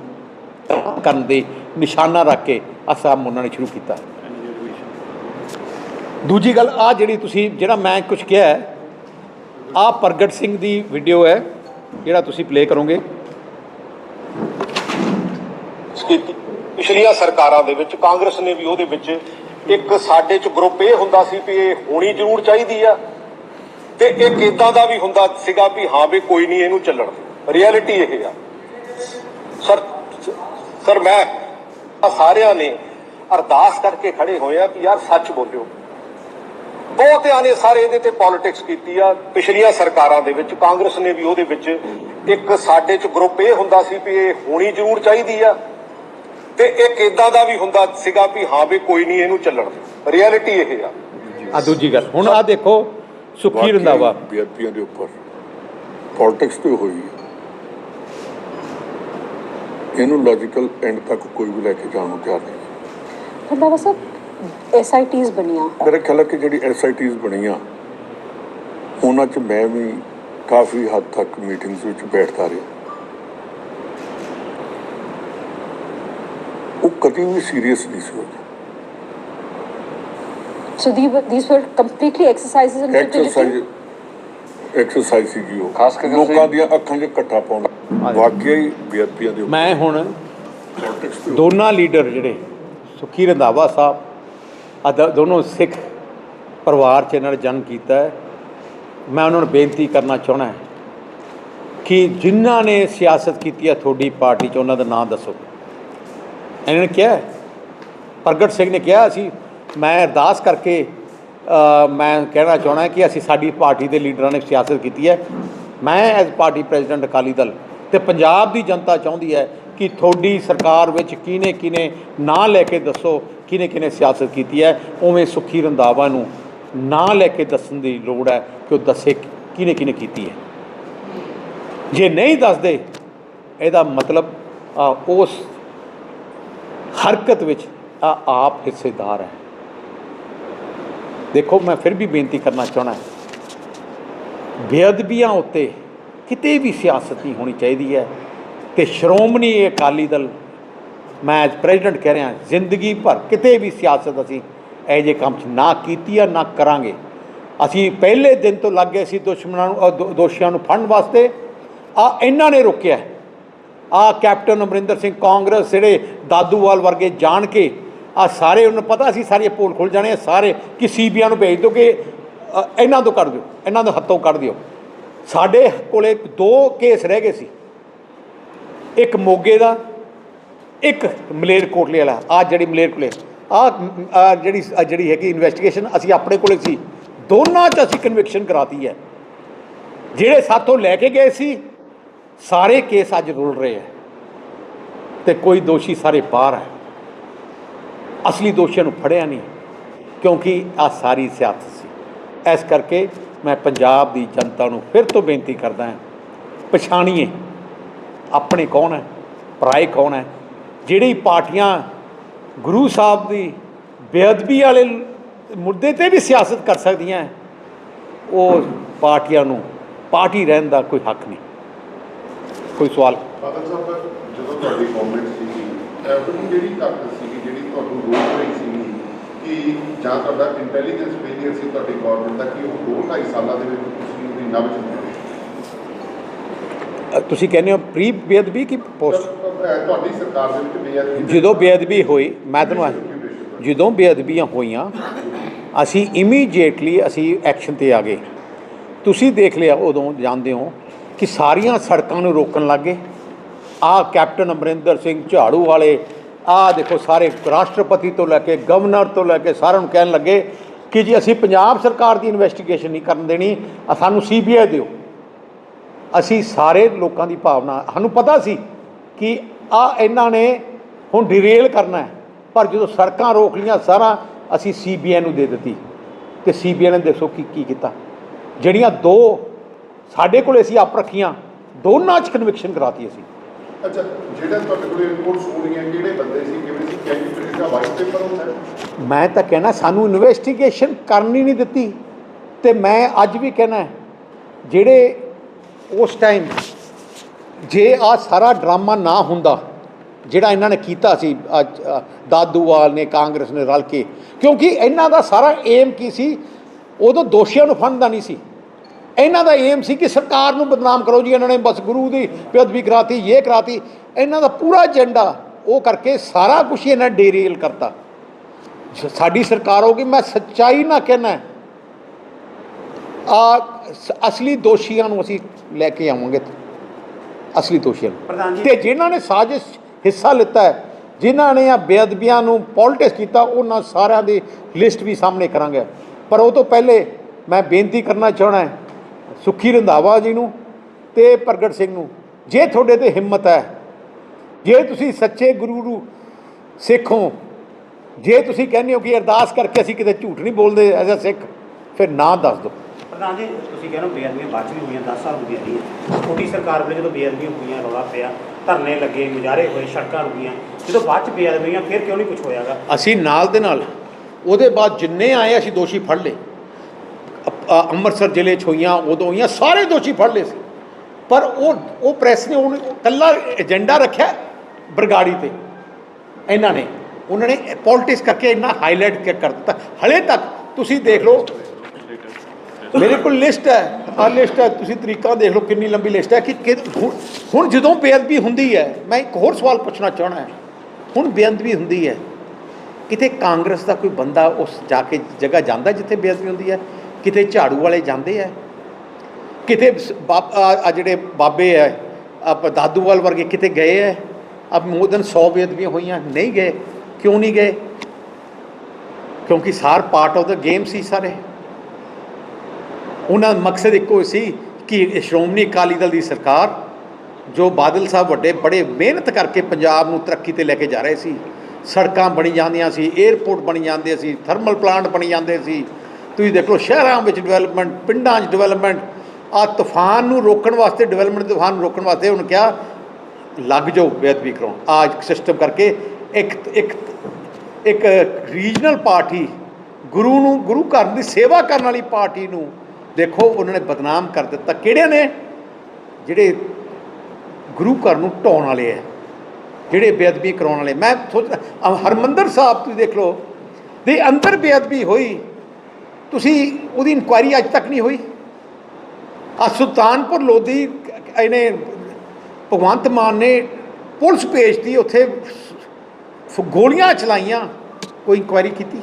ਕਰਨ ਦੇ ਨਿਸ਼ਾਨਾ ਰੱਖ ਕੇ ਅਸਾਮ ਉਹਨਾਂ ਨੇ ਸ਼ੁਰੂ ਕੀਤਾ। ਦੂਜੀ ਗੱਲ ਆ ਜਿਹੜੀ ਤੁਸੀਂ ਜਿਹੜਾ ਮੈਂ ਕੁਝ ਕਿਹਾ ਹੈ, ਆ ਪ੍ਰਗਟ ਸਿੰਘ ਦੀ ਵੀਡੀਓ ਹੈ ਜਿਹੜਾ ਤੁਸੀਂ ਪਲੇ ਕਰੋਗੇ। ਪਿਛਲੀਆਂ ਸਰਕਾਰਾਂ ਦੇ ਵਿੱਚ ਕਾਂਗਰਸ ਨੇ ਵੀ ਉਹਦੇ ਵਿੱਚ ਇੱਕ ਸਾਡੇ ਚ ਗਰੁੱਪ ਇਹ ਹੁੰਦਾ ਸੀ ਵੀ ਇਹ ਹੋਣੀ ਜ਼ਰੂਰ ਚਾਹੀਦੀ ਆ। ਤੇ ਇੱਕ ਇਦਾਂ ਦਾ ਵੀ ਹੁੰਦਾ ਸੀਗਾ ਵੀ ਹਾਂ ਵੀ ਕੋਈ ਨਹੀਂ ਇਹਨੂੰ ਚੱਲਣ ਰਿਐਲਿਟੀ ਇਹ ਆ। ਸਰ ਸਰ, ਮੈਂ ਸਾਰਿਆਂ ਨੇ ਅਰਦਾਸ ਕਰਕੇ ਖੜੇ ਹੋਏ ਆ ਕਿ ਯਾਰ ਸੱਚ ਬੋਲਿਓ। ਬਹੁਤਿਆਂ ਨੇ ਸਾਰੇ ਇਹਦੇ ਤੇ ਪੋਲਿਟਿਕਸ ਕੀਤੀ ਆ। ਪਿਛਲੀਆਂ ਸਰਕਾਰਾਂ ਦੇ ਵਿੱਚ ਕਾਂਗਰਸ ਨੇ ਵੀ ਉਹਦੇ ਵਿੱਚ ਇੱਕ ਸਾਡੇ ਚ ਗਰੁੱਪ ਇਹ ਹੁੰਦਾ ਸੀ ਵੀ ਇਹ ਹੋਣੀ ਜ਼ਰੂਰ ਚਾਹੀਦੀ ਆ। ਤੇ ਇੱਕ ਇਦਾਂ ਦਾ ਵੀ ਹੁੰਦਾ ਸੀਗਾ ਵੀ ਹਾਂ ਵੀ ਕੋਈ ਨਹੀਂ ਇਹਨੂੰ ਚੱਲਣ ਰਿਐਲਿਟੀ ਇਹ ਆ। ਆ ਦੂਜੀ ਗੱਲ। ਹੁਣ ਆ ਦੇਖੋ ਸੁਖੀ ਰੰਧਾਵਾ? ਬੀਆਰਪੀਆਂ ਦੇ ਉੱਪਰ। ਪੋਲਿਟਿਕਸ ਤੇ ਹੋਈ ਹੈ। ਇਹਨੂੰ ਲੌਜੀਕਲ ਐਂਡ ਤੱਕ ਕੋਈ ਵੀ ਲੈ ਕੇ ਜਾਣ ਨੂੰ ਤਿਆਰ ਨਹੀਂ। ਰੰਧਾਵਾ ਸਾਹਿਬ ਐਸਆਈਟੀਜ਼ ਬਣੀਆਂ। ਮੇਰੇ ਖਿਆਲ ਕਿ ਜਿਹੜੀ ਐਸਆਈਟੀਜ਼ ਬਣੀਆਂ ਉਹਨਾਂ 'ਚ ਮੈਂ ਵੀ ਕਾਫੀ ਹੱਦ ਤੱਕ ਮੀਟਿੰਗਸ ਵਿੱਚ ਬੈਠਦਾ ਰਿਹਾ। ਉਹ ਕਦੀ ਵੀ ਸੀਰੀਅਸ ਨਹੀਂ ਸੀ ਹੋਇਆ So these were, these were completely exercises in exercise futility. Exercise ਸੀਗੀ ਉਹ ਖਾਸ ਕਰਕੇ ਲੋਕਾਂ ਦੀਆਂ ਅੱਖਾਂ 'ਚ ਕੱਟਾ ਪਾਉਣਾ। ਵਾਕਿਆ ਹੀ ਬੀਆਰਪੀਆਂ ਦੇ ਉੱਪਰ ਮੈਂ ਹੁਣ ਪੋਲਿਟਿਕਸ ਤੇ ਦੋਨਾਂ ਲੀਡਰ ਜਿਹੜੇ ਸੁਖੀ ਰੰਧਾਵਾ ਸਾਹਿਬ ਆ ਦ- ਦੋਨੋਂ ਸਿੱਖ ਪਰਿਵਾਰ ਚ ਇਹਨਾਂ ਨੇ ਜਨਮ ਕੀਤਾ ਹੈ ਮੈਂ ਉਹਨਾਂ ਨੂੰ ਬੇਨਤੀ ਕਰਨਾ ਚਾਹਣਾ ਹੈ ਕਿ ਜਿਨ੍ਹਾਂ ਨੇ ਸਿਆਸਤ ਕੀਤੀ ਹੈ ਤੁਹਾਡੀ ਪਾਰਟੀ ਚ ਉਹਨਾਂ ਦਾ ਨਾਮ ਦੱਸੋ ਇਹਨਾਂ ਨੇ ਕਿਹਾ। ਪ੍ਰਗਟ ਸਿੰਘ ਨੇ ਕਿਹਾ ਸੀ ਮੈਂ ਅਰਦਾਸ ਕਰਕੇ ਮੈਂ ਕਹਿਣਾ ਚਾਹਣਾ ਕਿ ਅਸੀਂ ਸਾਡੀ ਪਾਰਟੀ ਦੇ ਲੀਡਰਾਂ ਨੇ ਸਿਆਸਤ ਕੀਤੀ ਹੈ। ਮੈਂ as party president Akali Dal ਤੇ ਪੰਜਾਬ ਦੀ ਜਨਤਾ ਚਾਹੁੰਦੀ ਹੈ ਕਿ ਤੁਹਾਡੀ ਸਰਕਾਰ ਵਿੱਚ ਕਿਹਨੇ ਕਿਹਨੇ ਨਾਂ ਲੈ ਕੇ ਦੱਸੋ, ਕਿਹਨੇ ਕਿਹਨੇ ਸਿਆਸਤ ਕੀਤੀ ਹੈ। ਉਵੇਂ ਸੁਖੀ ਰੰਧਾਵਾ ਨੂੰ ਨਾਂ ਲੈ ਕੇ ਦੱਸਣ ਦੀ ਲੋੜ ਹੈ ਕਿ ਉਹ ਦੱਸੇ ਕਿਹਨੇ ਕਿਹਨੇ ਕੀਤੀ ਹੈ। ਜੇ ਨਹੀਂ ਦੱਸਦੇ, ਇਹਦਾ ਮਤਲਬ ਉਸ ਹਰਕਤ ਵਿੱਚ ਆਪ ਹਿੱਸੇਦਾਰ ਹੈ। ਦੇਖੋ, ਮੈਂ ਫਿਰ ਵੀ ਬੇਨਤੀ ਕਰਨਾ ਚਾਹਣਾ ਬੇਅਦਬੀਆਂ ਉੱਤੇ ਕਿਤੇ ਵੀ ਸਿਆਸਤ ਨਹੀਂ ਹੋਣੀ ਚਾਹੀਦੀ ਹੈ। ਤੇ ਸ਼੍ਰੋਮਣੀ ਅਕਾਲੀ ਦਲ, ਮੈਂ ਐਜ਼ ਪ੍ਰੈਜ਼ੀਡੈਂਟ ਕਹਿ ਰਿਹਾ, ਜ਼ਿੰਦਗੀ ਭਰ ਕਿਤੇ ਵੀ ਸਿਆਸਤ ਅਸੀਂ ਇਹੋ ਜਿਹੇ ਕੰਮ 'ਚ ਨਾ ਕੀਤੀ ਆ, ਨਾ ਕਰਾਂਗੇ। ਅਸੀਂ ਪਹਿਲੇ ਦਿਨ ਤੋਂ ਲੱਗ ਗਏ ਸੀ ਦੁਸ਼ਮਣਾਂ ਨੂੰ ਦੋ- ਦੋਸ਼ੀਆਂ ਨੂੰ ਫੜਨ ਵਾਸਤੇ। ਆ, ਇਹਨਾਂ ਨੇ ਰੋਕਿਆ। ਆ, ਕੈਪਟਨ ਅਮਰਿੰਦਰ ਸਿੰਘ ਕਾਂਗਰਸ, ਜਿਹੜੇ ਦਾਦੂਵਾਲ ਵਰਗੇ ਜਾਣ ਕੇ ਆ ਸਾਰੇ ਉਹਨਾਂ ਨੂੰ ਪਤਾ ਸੀ, ਸਾਰੇ ਪੋਲ ਖੁੱਲ ਜਾਣੇ ਆ, ਸਾਰੇ ਕਿ ਸੀਬੀਆਈ ਨੂੰ ਭੇਜ ਦਿਓ ਕਿ ਇਹਨਾਂ ਤੋਂ ਕੱਢ ਦਿਓ, ਇਹਨਾਂ ਦੇ ਹੱਥੋਂ ਕੱਢ ਦਿਓ। ਸਾਡੇ ਕੋਲੇ ਦੋ ਕੇਸ ਰਹਿ ਗਏ ਸੀ। ਇੱਕ ਮੋਗੇ ਦਾ, ਇੱਕ ਮਲੇਰਕੋਟਲੇ ਵਾਲਾ ਆ ਜਿਹੜੀ ਮਲੇਰਕੋਟਲੇ ਆ ਜਿਹੜੀ ਜਿਹੜੀ ਹੈਗੀ ਇਨਵੈਸਟੀਗੇਸ਼ਨ ਅਸੀਂ ਆਪਣੇ ਕੋਲੇ ਸੀ, ਦੋਨਾਂ 'ਚ ਅਸੀਂ ਕਨਵਿਕਸ਼ਨ ਕਰਾਤੀ ਹੈ। ਜਿਹੜੇ ਸਾਥੋਂ ਲੈ ਕੇ ਗਏ ਸੀ, ਸਾਰੇ ਕੇਸ ਅੱਜ ਰੁਲ ਰਹੇ ਹੈ। ਤੇ ਕੋਈ ਦੋਸ਼ੀ ਸਾਰੇ ਬਾਹਰ ਹੈ। ਅਸਲੀ ਦੋਸ਼ੀਆਂ ਨੂੰ ਫੜਿਆ ਨਹੀਂ, ਕਿਉਂਕਿ ਆ ਸਾਰੀ ਸਿਆਸਤ ਸੀ। ਇਸ ਕਰਕੇ ਮੈਂ ਪੰਜਾਬ ਦੀ ਜਨਤਾ ਨੂੰ ਫਿਰ ਤੋਂ ਬੇਨਤੀ ਕਰਦਾ ਹਾਂ, ਪਛਾਣੀਏ, ਆਪਣੇ ਕੌਣ ਹੈ, ਪਰਾਏ ਕੌਣ ਹੈ, ਜਿਹੜੀ ਪਾਰਟੀਆਂ ਗੁਰੂ ਸਾਹਿਬ ਦੀ ਬੇਅਦਬੀ ਵਾਲੇ ਮੁੱਦੇ ਤੇ ਵੀ ਸਿਆਸਤ ਕਰ ਸਕਦੀਆਂ ਉਹ ਪਾਰਟੀਆਂ ਨੂੰ ਪਾਰਟੀ ਰਹਿਣ ਦਾ ਕੋਈ ਹੱਕ ਨਹੀਂ। ਕੋਈ ਸਵਾਲ? ਫਾਦਰ ਸਾਹਿਬ, ਜਦੋਂ ਤੁਹਾਡੀ ਗਵਰਨਮੈਂਟ ਸੀਗੀ ਇਹੋ ਜਿਹੜੀ ਤਾਕਤ ਸੀਗੀ ਤੁਹਾਨੂੰ ਰੋਕ ਰਹੀ ਸੀਗੀ ਕਿ ਜਾਂ ਤੁਹਾਡਾ ਇੰਟੈਲੀਜੈਂਸ ਫੇਲੀਅਰ ਸੀ ਤੁਹਾਡੀ ਗਵਰਨਮੈਂਟ ਦਾ ਕਿ ਉਹ ਦੋ ਢਾਈ ਸਾਲਾਂ ਦੇ ਵਿੱਚ ਤੁਸੀਂ ਉਹਦੀ ਨਬਜ ਤੁਸੀਂ ਕਹਿੰਦੇ ਹੋ ਪ੍ਰੀ ਬੇਅਦਬੀ ਕਿ ਪੋਸਟ ਤੁਹਾਡੀ ਸਰਕਾਰ ਦੇ ਵਿੱਚ ਬੇਅਦਬੀ ਜਦੋਂ ਬੇਅਦਬੀ ਹੋਈ ਮੈਂ ਤੁਹਾਨੂੰ ਜਦੋਂ ਬੇਅਦਬੀਆਂ ਹੋਈਆਂ ਅਸੀਂ ਇਮੀਡੀਏਟਲੀ ਅਸੀਂ ਐਕਸ਼ਨ ਤੇ ਆ ਗਏ। ਤੁਸੀਂ ਦੇਖ ਲਿਆ ਉਦੋਂ ਜਾਣਦੇ ਹੋ ਕਿ ਸਾਰੀਆਂ ਸੜਕਾਂ ਨੂੰ ਰੋਕਣ ਲੱਗੇ ਆ ਕੈਪਟਨ ਅਮਰਿੰਦਰ ਸਿੰਘ ਝਾੜੂ ਵਾਲੇ ਆ ਦੇਖੋ ਸਾਰੇ ਰਾਸ਼ਟਰਪਤੀ ਤੋਂ ਲੈ ਕੇ ਗਵਰਨਰ ਤੋਂ ਲੈ ਕੇ ਸਾਰਿਆਂ ਨੂੰ ਕਹਿਣ ਲੱਗੇ ਕਿ ਜੀ ਅਸੀਂ ਪੰਜਾਬ ਸਰਕਾਰ ਦੀ ਇਨਵੈਸਟੀਗੇਸ਼ਨ ਨਹੀਂ ਕਰਨ ਦੇਣੀ, ਆ ਸਾਨੂੰ ਸੀਬੀਆਈ ਦਿਓ। ਅਸੀਂ ਸਾਰੇ ਲੋਕਾਂ ਦੀ ਭਾਵਨਾ, ਸਾਨੂੰ ਪਤਾ ਸੀ ਕਿ ਆ ਇਹਨਾਂ ਨੇ ਹੁਣ ਡਿਰੇਲ ਕਰਨਾ ਹੈ, ਪਰ ਜਦੋਂ ਸੜਕਾਂ ਰੋਕ ਲੀਆਂ ਸਾਰਾ, ਅਸੀਂ ਸੀਬੀਆਈ ਨੂੰ ਦੇ ਦਿੱਤੀ। ਤੇ ਸੀਬੀਆਈ ਨੇ ਦੱਸੋ ਕੀ ਕੀ ਕੀਤਾ? ਜਿਹੜੀਆਂ ਦੋ ਸਾਡੇ ਕੋਲੇ ਅਸੀਂ ਆਪ ਰੱਖੀਆਂ, ਦੋਨਾਂ 'ਚ ਕਨਵਿਕਸ਼ਨ ਕਰਾਤੀ ਅਸੀਂ। ਅੱਛਾ ਜਿਹੜਾ ਤੁਹਾਡੇ ਕੋਲ ਰਿਪੋਰਟਸ ਹੋ ਰਹੀਆਂ ਕਿਹੜੇ ਬੰਦੇ ਸੀ ਕਿਵੇਂ ਸੀ ਕੈਂਡੀਡੇਟ ਦਾ ਵਾਈਟ ਪੇਪਰ ਹੁੰਦਾ ਮੈਂ ਤਾਂ ਕਹਿਣਾ ਸਾਨੂੰ ਇਨਵੈਸਟੀਗੇਸ਼ਨ ਕਰਨੀ ਨਹੀਂ ਦਿੱਤੀ। ਤੇ ਮੈਂ ਅੱਜ ਵੀ ਕਹਿਣਾ ਜਿਹੜੇ ਉਸ ਟਾਈਮ ਜੇ ਆ ਸਾਰਾ ਡਰਾਮਾ ਨਾ ਹੁੰਦਾ ਜਿਹੜਾ ਇਹਨਾਂ ਨੇ ਕੀਤਾ ਸੀ ਅੱਜ, ਦਾਦੂਵਾਲ ਨੇ ਕਾਂਗਰਸ ਨੇ ਰਲ ਕੇ ਕਿਉਂਕਿ ਇਹਨਾਂ ਦਾ ਸਾਰਾ ਏਮ ਕੀ ਸੀ? ਉਦੋਂ ਦੋਸ਼ੀਆਂ ਨੂੰ ਫੜਦਾ ਨਹੀਂ ਸੀ। ਇਹਨਾਂ ਦਾ ਏਮ ਸੀ ਕਿ ਸਰਕਾਰ ਨੂੰ ਬਦਨਾਮ ਕਰੋ ਜੀ ਇਹਨਾਂ ਨੇ ਬਸ ਗੁਰੂ ਦੀ ਬੇਅਦਬੀ ਕਰਾਤੀ ਇਹ ਕਰਾਤੀ। ਇਹਨਾਂ ਦਾ ਪੂਰਾ ਏਜੰਡਾ ਉਹ ਕਰਕੇ ਸਾਰਾ ਕੁਝ ਇਹਨਾਂ ਡੇਰੀਲ ਕਰਤਾ। ਸਾਡੀ ਸਰਕਾਰ ਹੋਗੀ ਮੈਂ ਸੱਚਾਈ ਨਾ ਕਹਿਣਾ ਆ ਅਸਲੀ ਦੋਸ਼ੀਆਂ ਨੂੰ ਅਸੀਂ ਲੈ ਕੇ ਆਵਾਂਗੇ। ਅਸਲੀ ਦੋਸ਼ੀਆਂ ਨੂੰ। ਤੇ ਜਿਨ੍ਹਾਂ ਨੇ ਸਾਜ਼ਿਸ਼ ਹਿੱਸਾ ਲਿੱਤਾ ਹੈ ਜਿਨ੍ਹਾਂ ਨੇ ਆ ਬੇਅਦਬੀਆਂ ਨੂੰ ਪੋਲਿਟਿਕਸ ਕੀਤਾ ਉਹਨਾਂ ਸਾਰਿਆਂ ਦੀ ਲਿਸਟ ਵੀ ਸਾਹਮਣੇ ਕਰਾਂਗੇ। ਪਰ ਉਹ ਤੋਂ ਪਹਿਲੇ ਮੈਂ ਬੇਨਤੀ ਕਰਨਾ ਚਾਹਣਾ ਹੈ ਸੁਖੀ ਰੰਧਾਵਾ ਜੀ ਨੂੰ ਤੇ ਪ੍ਰਗਟ ਸਿੰਘ ਨੂੰ। ਜੇ ਤੁਹਾਡੇ ਤੇ ਹਿੰਮਤ ਹੈ ਜੇ ਤੁਸੀਂ ਸੱਚੇ ਗੁਰੂ ਨੂੰ ਸਿੱਖ ਜੇ ਤੁਸੀਂ ਕਹਿੰਦੇ ਹੋ ਕਿ ਅਰਦਾਸ ਕਰਕੇ ਅਸੀਂ ਕਿਤੇ ਝੂਠ ਨਹੀਂ ਬੋਲਦੇ ਐਜ਼ ਅ ਸਿੱਖ ਫਿਰ ਨਾ ਦੱਸ ਦਿਓ। ਪ੍ਰਧਾਨ ਜੀ ਤੁਸੀਂ ਕਹਿੰਦੇ ਹੋ ਬੇਅਦਬੀਆਂ ਬਾਅਦ ਵੀ ਹੋਈਆਂ 10 ਸਾਲ ਹੋ ਗਏ ਰਹੀਆਂ ਛੋਟੀ ਸਰਕਾਰ ਵੇਲੇ ਜਦੋਂ ਬੇਅਦਬੀਆਂ ਹੋਈਆਂ ਰੌਲਾ ਪਿਆ ਧਰਨੇ ਲੱਗੇ ਮੁਜ਼ਾਹਰੇ ਹੋਏ ਸੜਕਾਂ ਰੁਕੀਆਂ ਜਦੋਂ ਬਾਅਦ 'ਚ ਬੇਅਦਬੀਆਂ ਫਿਰ ਕਿਉਂ ਨਹੀਂ ਕੁਝ ਹੋਇਆਗਾ? ਅਸੀਂ ਨਾਲ ਦੇ ਨਾਲ ਉਹਦੇ ਬਾਅਦ ਜਿੰਨੇ ਆਏ ਅਸੀਂ ਦੋਸ਼ੀ ਫੜ ਲਏ। ਅੰਮ੍ਰਿਤਸਰ ਜ਼ਿਲ੍ਹੇ 'ਚ ਹੋਈਆਂ, ਉਦੋਂ ਹੋਈਆਂ, ਸਾਰੇ ਦੋਸ਼ੀ ਫੜ ਲਏ ਸੀ। ਪਰ ਉਹ ਉਹ ਪ੍ਰੈਸ ਨੇ ਉਹ ਕੱਲਾ ਏਜੰਡਾ ਰੱਖਿਆ ਬਰਗਾੜੀ ਤੇ, ਇਹਨਾਂ ਨੇ। ਉਹਨਾਂ ਨੇ ਪੋਲਿਟਿਕਸ ਕਰਕੇ ਇੰਨਾ ਹਾਈਲਾਈਟ ਕਰ ਦਿੱਤਾ। ਹਲੇ ਤੱਕ ਤੁਸੀਂ ਦੇਖ ਲਓ, ਮੇਰੇ ਕੋਲ ਲਿਸਟ ਹੈ, ਆ ਲਿਸਟ ਹੈ, ਤੁਸੀਂ ਤਰੀਕਾ ਦੇਖ ਲਓ ਕਿੰਨੀ ਲੰਬੀ ਲਿਸਟ ਹੈ ਕਿ ਹੁਣ- ਹੁਣ ਜਦੋਂ ਬੇਅਦਬੀ ਹੁੰਦੀ ਹੈ, ਮੈਂ ਇੱਕ ਹੋਰ ਸਵਾਲ ਪੁੱਛਣਾ ਚਾਹਣਾ ਹੈ। ਹੁਣ ਬੇਅਦਬੀ ਹੁੰਦੀ ਹੈ, ਕਿਤੇ ਕਾਂਗਰਸ ਦਾ ਕੋਈ ਬੰਦਾ ਉਸ ਜਾ ਕੇ ਜਗ੍ਹਾ ਜਾਂਦਾ ਜਿੱਥੇ ਬੇਅਦਬੀ ਹੁੰਦੀ ਹੈ? ਕਿਤੇ ਝਾੜੂ ਵਾਲੇ ਜਾਂਦੇ ਆ? ਕਿਤੇ ਬਾਬ- ਆ ਜਿਹੜੇ ਬਾਬੇ ਹੈ ਆਪ ਦਾਦੂਵਾਲ ਵਰਗੇ ਕਿਤੇ ਗਏ ਹੈ ਅਬ ਮੋਰ 100 ਬੇਅਦਬੀਆਂ ਹੋਈਆਂ, ਨਹੀਂ ਗਏ। ਕਿਉਂ ਨਹੀਂ ਗਏ? ਕਿਉਂਕਿ ਸਾਰ ਪਾਰਟ ਆਫ ਦਾ ਗੇਮ ਸੀ ਸਾਰੇ। ਉਹਨਾਂ ਦਾ ਮਕਸਦ ਇੱਕੋ ਹੀ ਸੀ ਕਿ ਸ਼੍ਰੋਮਣੀ ਅਕਾਲੀ ਦਲ ਦੀ ਸਰਕਾਰ, ਜੋ ਬਾਦਲ ਸਾਹਿਬ ਵੱਡੇ, ਬੜੇ ਮਿਹਨਤ ਕਰਕੇ ਪੰਜਾਬ ਨੂੰ ਤਰੱਕੀ ਤੇ ਲੈ ਕੇ ਜਾ ਰਹੇ ਸੀ। ਸੜਕਾਂ ਬਣੀ ਜਾਂਦੀਆਂ ਸੀ 에ਅਰਪੋਰਟ ਬਣੀ ਜਾਂਦੇ ਸੀ ਥਰਮਲ ਪਲਾਂਟ ਬਣੀ ਜਾਂਦੇ ਸੀ। ਤੁਸੀਂ ਦੇਖ ਲਓ ਸ਼ਹਿਰਾਂ ਵਿੱਚ ਡਿਵੈਲਪਮੈਂਟ ਪਿੰਡਾਂ 'ਚ ਡਿਵੈਲਪਮੈਂਟ ਆ ਤੂਫਾਨ ਨੂੰ ਰੋਕਣ ਵਾਸਤੇ ਡਿਵੈਲਪਮੈਂਟ ਤੂਫਾਨ ਨੂੰ ਰੋਕਣ ਵਾਸਤੇ ਉਹਨੂੰ ਕਿਹਾ, ਲੱਗ ਜਾਓ ਬੇਅਦਬੀ ਕਰਾਉਣ ਆ ਸਿਸਟਮ ਕਰਕੇ ਇੱਕ ਇੱਕ ਇੱਕ ਰੀਜਨਲ ਪਾਰਟੀ ਗੁਰੂ ਨੂੰ, ਗੁਰੂ ਘਰ ਦੀ ਸੇਵਾ ਕਰਨ ਵਾਲੀ ਪਾਰਟੀ ਨੂੰ ਦੇਖੋ ਉਹਨਾਂ ਨੇ ਬਦਨਾਮ ਕਰ ਦਿੱਤਾ। ਕਿਹੜੇ ਨੇ? ਜਿਹੜੇ ਗੁਰੂ ਘਰ ਨੂੰ ਢਾਉਣ ਵਾਲੇ ਹੈ ਜਿਹੜੇ ਬੇਅਦਬੀ ਕਰਾਉਣ ਵਾਲੇ। ਮੈਂ ਸੋਚਦਾ ਅਹ ਹਰਮੰਦਰ ਸਾਹਿਬ ਤੁਸੀਂ ਦੇਖ ਲਓ, ਦੇ ਅੰਦਰ ਬੇਅਦਬੀ ਹੋਈ। ਤੁਸੀਂ ਉਹਦੀ ਇਨਕੁਆਇਰੀ ਅੱਜ ਤੱਕ ਨਹੀਂ ਹੋਈ? ਆ ਸੁਲਤਾਨਪੁਰ ਲੋਧੀ ਇਹਨੇ ਭਗਵੰਤ ਮਾਨ ਨੇ ਪੁਲਿਸ ਭੇਜਤੀ ਉੱਥੇ ਗੋਲੀਆਂ ਚਲਾਈਆਂ, ਕੋਈ ਇਨਕੁਆਇਰੀ ਕੀਤੀ?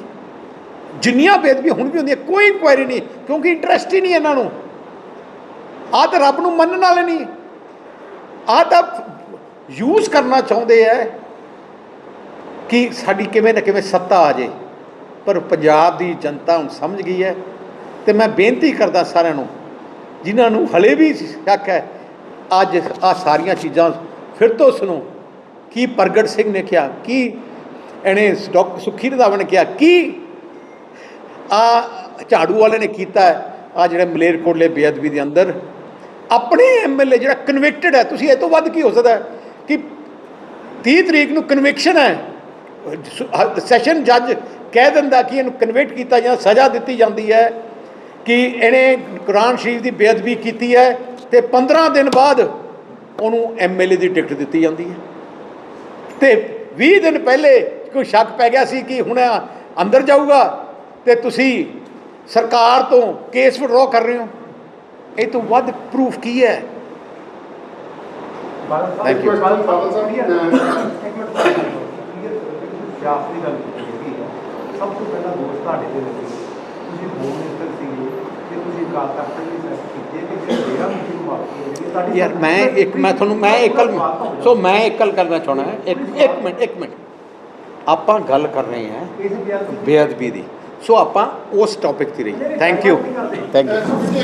ਜਿੰਨੀਆਂ ਬੇਦਬੀ ਹੁਣ ਵੀ ਹੁੰਦੀਆਂ ਕੋਈ ਇਨਕੁਆਇਰੀ ਨਹੀਂ, ਕਿਉਂਕਿ ਇੰਟਰਸਟ ਹੀ ਨਹੀਂ ਇਹਨਾਂ ਨੂੰ। ਆਹ ਤਾਂ ਰੱਬ ਨੂੰ ਮੰਨਣ ਵਾਲੇ ਨਹੀਂ। ਆਹ ਤਾਂ ਯੂਜ਼ ਕਰਨਾ ਚਾਹੁੰਦੇ ਐ ਕਿ ਸਾਡੀ ਕਿਵੇਂ ਨਾ ਕਿਵੇਂ ਸੱਤਾ ਆ ਜੇ ਪਰ ਪੰਜਾਬ ਦੀ ਜਨਤਾ ਹੁਣ ਸਮਝ ਗਈ ਹੈ ਤੇ ਮੈਂ ਬੇਨਤੀ ਕਰਦਾ ਸਾਰਿਆਂ ਨੂੰ, ਜਿਨ੍ਹਾਂ ਨੂੰ ਹਲੇ ਵੀ ਸ਼ੱਕ ਹੈ, ਅੱਜ ਆ ਸਾਰੀਆਂ ਚੀਜ਼ਾਂ ਫਿਰ ਤੋਂ ਸੁਣੋ। ਕੀ ਪ੍ਰਗਟ ਸਿੰਘ ਨੇ ਕਿਹਾ, ਕੀ ਇਹਨੇ ਡਾਕਟਰ ਸੁਖੀ ਰੰਧਾਵਾ ਨੇ ਕਿਹਾ, ਕੀ ਆ ਝਾੜੂ ਵਾਲੇ ਨੇ ਕੀਤਾ ਆ ਜਿਹੜੇ ਮਲੇਰਕੋਟਲੇ ਬੇਅਦਬੀ ਦੇ ਅੰਦਰ। ਆਪਣੇ ਐਮਐਲਏ ਜਿਹੜਾ ਕਨਵਿਕਟਡ ਹੈ, ਤੁਸੀਂ ਇਹ ਤੋਂ ਵੱਧ ਕੀ ਹੋ ਸਕਦਾ ਕਿ 30 ਤਰੀਕ ਨੂੰ ਕਨਵਿਕਸ਼ਨ ਹੈ ਸੈਸ਼ਨ ਜੱਜ ਕਹਿ ਦਿੰਦਾ ਕਿ ਇਹਨੂੰ ਕਨਵਿਕਟ ਕੀਤਾ ਜਾਂ ਸਜ਼ਾ ਦਿੱਤੀ ਜਾਂਦੀ ਹੈ ਕਿ ਇਹਨੇ ਕੁਰਾਨ ਸ਼ਰੀਫ ਦੀ ਬੇਅਦਬੀ ਕੀਤੀ ਹੈ ਤੇ 15 ਦਿਨ ਬਾਅਦ ਉਹਨੂੰ ਐਮਐਲਏ ਦੀ ਟਿਕਟ ਦਿੱਤੀ ਜਾਂਦੀ ਹੈ। ਤੇ 20 ਦਿਨ ਪਹਿਲੇ ਕੋਈ ਸ਼ੱਕ ਪੈ ਗਿਆ ਸੀ ਕਿ ਹੁਣ ਅੰਦਰ ਜਾਊਗਾ ਤੇ ਤੁਸੀਂ ਸਰਕਾਰ ਤੋਂ ਕੇਸ ਵਿਡਰਾਅ ਕਰ ਰਹੇ ਹੋ। ਇਹ ਤੋਂ ਵੱਧ ਪ੍ਰੂਫ ਕੀ ਹੈ? Thank you. ਸਿਆਸਤ ਦੀ ਗੱਲ ਕੀਤੀ ਹੈ ਸਭ ਤੋਂ ਪਹਿਲਾਂ ਦੋਸ਼ ਤੁਹਾਡੇ ਦੇ ਵਿੱਚ ਤੁਸੀਂ ਹੋਮ ਮਿਨਿਸਟਰ ਸੀਗੇ ਤੇ ਤੁਸੀਂ ਕਾਲ ਤੱਕ ਨਹੀਂ ਕੀਤੇ ਕਿ ਜੇ ਮੇਰਾ ਮੀਟਿੰਗ ਮਾਫੀ ਜਿਹੜੀ ਤੁਹਾਡੀ ਯਾਰ ਮੈਂ ਇੱਕ ਮੈਂ ਤੁਹਾਨੂੰ ਮੈਂ ਇੱਕ ਗੱਲ ਸੋ ਮੈਂ ਇੱਕ ਗੱਲ ਕਰਨਾ ਚਾਹਣਾ ਹੈ। ਇੱਕ ਇੱਕ ਮਿੰਟ ਇੱਕ ਮਿੰਟ। ਆਪਾਂ ਗੱਲ ਕਰ ਰਹੇ ਹਾਂ ਬੇਅਦਬੀ ਦੀ। ਸੋ ਆਪਾਂ ਉਸ ਟੌਪਿਕ ਤੇ ਰਹੀ ਥੈਂਕ ਯੂ ਥੈਂਕ ਯੂ ਤੁਸੀਂ